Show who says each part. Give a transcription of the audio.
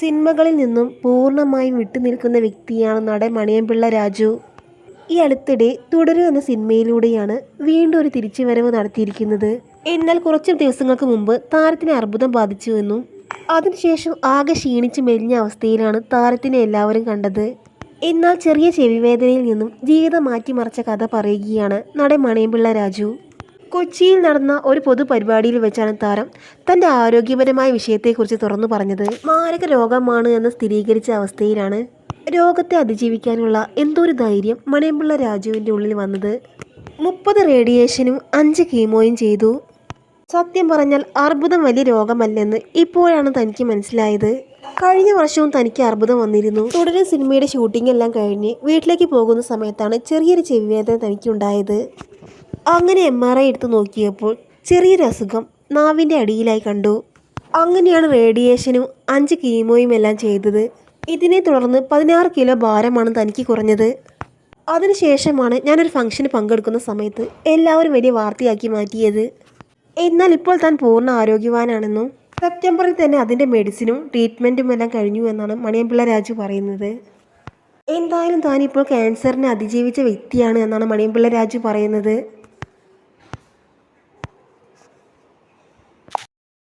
Speaker 1: സിനിമകളിൽ നിന്നും പൂർണമായും വിട്ടുനിൽക്കുന്ന വ്യക്തിയാണ് നടൻ മണിയൻപിള്ള രാജു. ഈ അടുത്തിടെ തുടരു എന്ന സിനിമയിലൂടെയാണ് വീണ്ടും ഒരു തിരിച്ചുവരവ് നടത്തിയിരിക്കുന്നത്. എന്നാൽ കുറച്ച് ദിവസങ്ങൾക്ക് മുമ്പ് താരത്തിന് അർബുദം ബാധിച്ചുവെന്നും അതിനുശേഷം ആകെ ക്ഷീണിച്ച് മെലിഞ്ഞ അവസ്ഥയിലാണ് താരത്തിനെ എല്ലാവരും കണ്ടത്. എന്നാൽ ചെറിയ ചെവിവേദനയിൽ നിന്നും ജീവിതം മാറ്റിമറിച്ച കഥ പറയുകയാണ് നടൻ മണിയൻപിള്ള രാജു. കൊച്ചിയിൽ നടന്ന ഒരു പൊതുപരിപാടിയിൽ വെച്ചാണ് താരം. തന്റെ ആരോഗ്യപരമായ വിഷയത്തെക്കുറിച്ച് തുറന്നു പറഞ്ഞത് മാരക രോഗമാണ് എന്ന് സ്ഥിരീകരിച്ച അവസ്ഥയിലാണ്. രോഗത്തെ അതിജീവിക്കാനുള്ള എന്തോ ഒരു ധൈര്യം മണിയമ്പിള്ള രാജുവിന്റെ ഉള്ളിൽ വന്നത്? മുപ്പത് റേഡിയേഷനും അഞ്ച് കീമോയും ചെയ്തു. സത്യം പറഞ്ഞാൽ അർബുദം വലിയ രോഗമല്ലെന്ന് ഇപ്പോഴാണ് തനിക്ക് മനസ്സിലായത്. കഴിഞ്ഞ വർഷവും തനിക്ക് അർബുദം വന്നിരുന്നു. തുടരെ സിനിമയുടെ ഷൂട്ടിംഗ് എല്ലാം കഴിഞ്ഞ് വീട്ടിലേക്ക് പോകുന്ന സമയത്താണ് ചെറിയൊരു ചെവിവേദന തനിക്കുണ്ടായത്. അങ്ങനെ എം ആർ ഐ എടുത്ത് നോക്കിയപ്പോൾ ചെറിയൊരു അസുഖം നാവിന്റെ അടിയിലായി കണ്ടു. അങ്ങനെയാണ് റേഡിയേഷനും അഞ്ച് കീമോയും എല്ലാം ചെയ്തത്. ഇതിനെ തുടർന്ന് പതിനാറ് കിലോ ഭാരമാണ് തനിക്ക് കുറഞ്ഞത്. അതിനുശേഷമാണ് ഞാനൊരു ഫംഗ്ഷന് പങ്കെടുക്കുന്ന സമയത്ത് എല്ലാവരും വലിയ വാർത്തയാക്കി മാറ്റിയത്. എന്നാൽ ഇപ്പോൾ താൻ പൂർണ ആരോഗ്യവാനാണെന്നും സെപ്റ്റംബറിൽ തന്നെ അതിന്റെ മെഡിസിനും ട്രീറ്റ്മെന്റും എല്ലാം കഴിഞ്ഞു എന്നാണ് മണിയമ്പിള്ള രാജു പറയുന്നത്. എന്തായാലും താനിപ്പോൾ ക്യാൻസറിനെ അതിജീവിച്ച വ്യക്തിയാണ് എന്നാണ് മണിയമ്പിള്ള രാജു പറയുന്നത്.